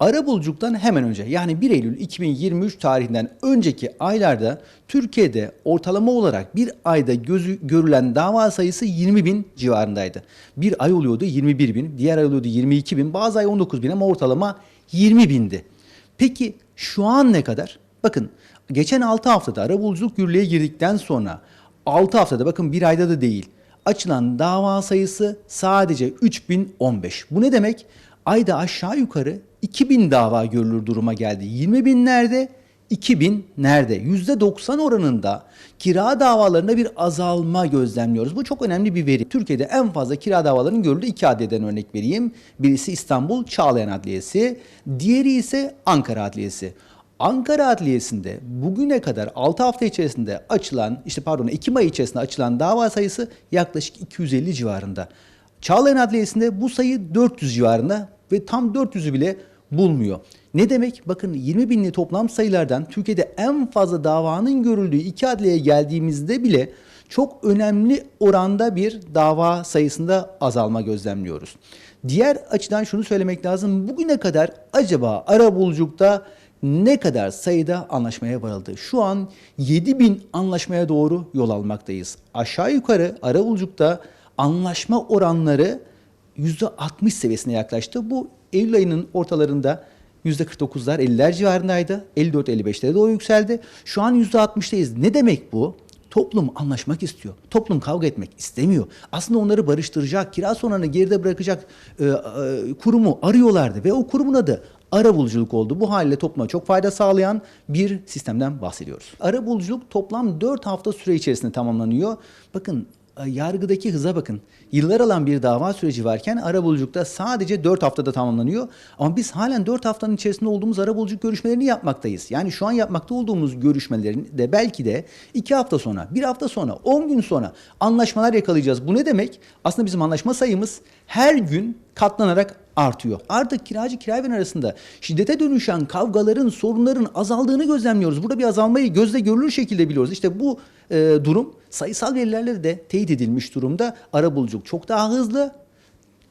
Arabuluculuktan hemen önce yani 1 Eylül 2023 tarihinden önceki aylarda Türkiye'de ortalama olarak bir ayda gözü görülen dava sayısı 20 bin civarındaydı. Bir ay oluyordu 21 bin, diğer ay oluyordu 22 bin, bazı ay 19 bin ama ortalama 20 bindi. Peki şu an ne kadar? Bakın geçen 6 haftada arabuluculuk yürürlüğe girdikten sonra 6 haftada bakın bir ayda da değil açılan dava sayısı sadece 3015. Bu ne demek? Ayda aşağı yukarı 2000 dava görülür duruma geldi. 20 binlerde 2000 nerede? %90 oranında kira davalarında bir azalma gözlemliyoruz. Bu çok önemli bir veri. Türkiye'de en fazla kira davalarının görüldüğü iki adliyeden örnek vereyim. Birisi İstanbul Çağlayan Adliyesi, diğeri ise Ankara Adliyesi. Ankara Adliyesi'nde bugüne kadar 6 hafta içerisinde açılan, işte pardon Ekim ayı içerisinde açılan dava sayısı yaklaşık 250 civarında. Çağlayan Adliyesi'nde bu sayı 400 civarında ve tam 400'ü bile bulmuyor. Ne demek? Bakın 20 binli toplam sayılardan Türkiye'de en fazla davanın görüldüğü iki adliyeye geldiğimizde bile çok önemli oranda bir dava sayısında azalma gözlemliyoruz. Diğer açıdan şunu söylemek lazım. Bugüne kadar acaba arabuluculukta ne kadar sayıda anlaşmaya varıldı? Şu an 7000 anlaşmaya doğru yol almaktayız. Aşağı yukarı arabuluculukta anlaşma oranları %60 seviyesine yaklaştı. Bu Eylül ayının ortalarında %49'lar 50'ler civarındaydı. 54-55'lere doğru yükseldi. Şu an %60'tayız. Ne demek bu? Toplum anlaşmak istiyor. Toplum kavga etmek istemiyor. Aslında onları barıştıracak, kira sonlarını geride bırakacak e, e, kurumu arıyorlardı ve o kurumun adı arabuluculuk oldu. Bu haliyle topluma çok fayda sağlayan bir sistemden bahsediyoruz. Arabuluculuk toplam 4 hafta süre içerisinde tamamlanıyor. Bakın yargıdaki hıza bakın. Yıllar alan bir dava süreci varken arabuluculukta sadece 4 haftada tamamlanıyor. Ama biz halen 4 haftanın içerisinde olduğumuz arabuluculuk görüşmelerini yapmaktayız. Yani şu an yapmakta olduğumuz görüşmelerin de belki de 2 hafta sonra, 1 hafta sonra, 10 gün sonra anlaşmalar yakalayacağız. Bu ne demek? Aslında bizim anlaşma sayımız her gün katlanarak artıyor. Artık kiracı kirayveren arasında şiddete dönüşen kavgaların, sorunların azaldığını gözlemliyoruz. Burada bir azalmayı gözle görülür şekilde biliyoruz. İşte bu e, durum sayısal verilerle de teyit edilmiş durumda. Arabuluculuk çok daha hızlı,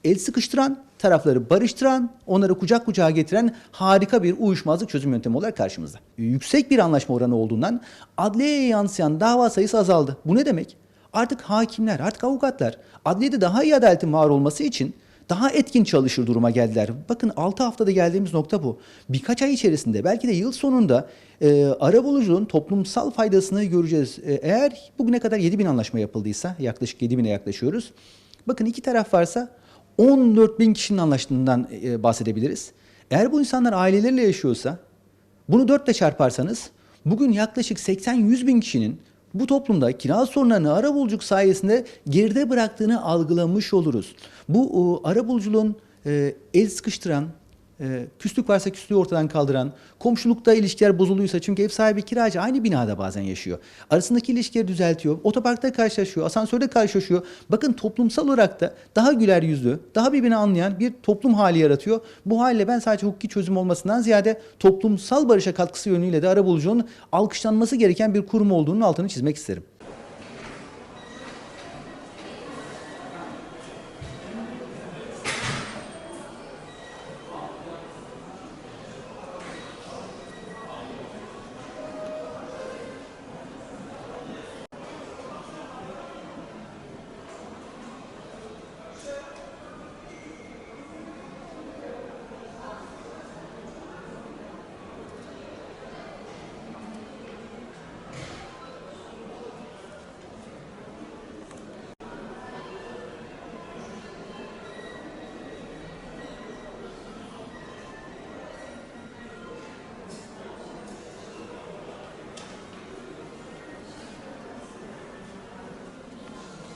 el sıkıştıran, tarafları barıştıran, onları kucak kucağa getiren harika bir uyuşmazlık çözüm yöntemi olarak karşımızda. Yüksek bir anlaşma oranı olduğundan adliyeye yansıyan dava sayısı azaldı. Bu ne demek? Artık hakimler, artık avukatlar adliyede daha iyi adaletin var olması için daha etkin çalışır duruma geldiler. Bakın 6 haftada geldiğimiz nokta bu. Birkaç ay içerisinde belki de yıl sonunda e, arabuluculuğun toplumsal faydasını göreceğiz. E, eğer bugüne kadar 7 bin anlaşma yapıldıysa yaklaşık 7 bine yaklaşıyoruz. Bakın iki taraf varsa 14 bin kişinin anlaştığından e, bahsedebiliriz. Eğer bu insanlar aileleriyle yaşıyorsa bunu 4 ile çarparsanız bugün yaklaşık 80-100 bin kişinin bu toplumda kira sorunlarını arabuluculuk sayesinde geride bıraktığını algılamış oluruz. Bu o, arabuluculuğun e, el sıkıştıran, e, küslük varsa küslüğü ortadan kaldıran, komşulukta ilişkiler bozulduysa çünkü ev sahibi kiracı aynı binada bazen yaşıyor. Arasındaki ilişkileri düzeltiyor, otoparkta karşılaşıyor, asansörde karşılaşıyor. Bakın toplumsal olarak da daha güler yüzlü, daha birbirini anlayan bir toplum hali yaratıyor. Bu haliyle ben sadece hukuki çözüm olmasından ziyade toplumsal barışa katkısı yönüyle de arabuluculuğun alkışlanması gereken bir kurum olduğunun altını çizmek isterim.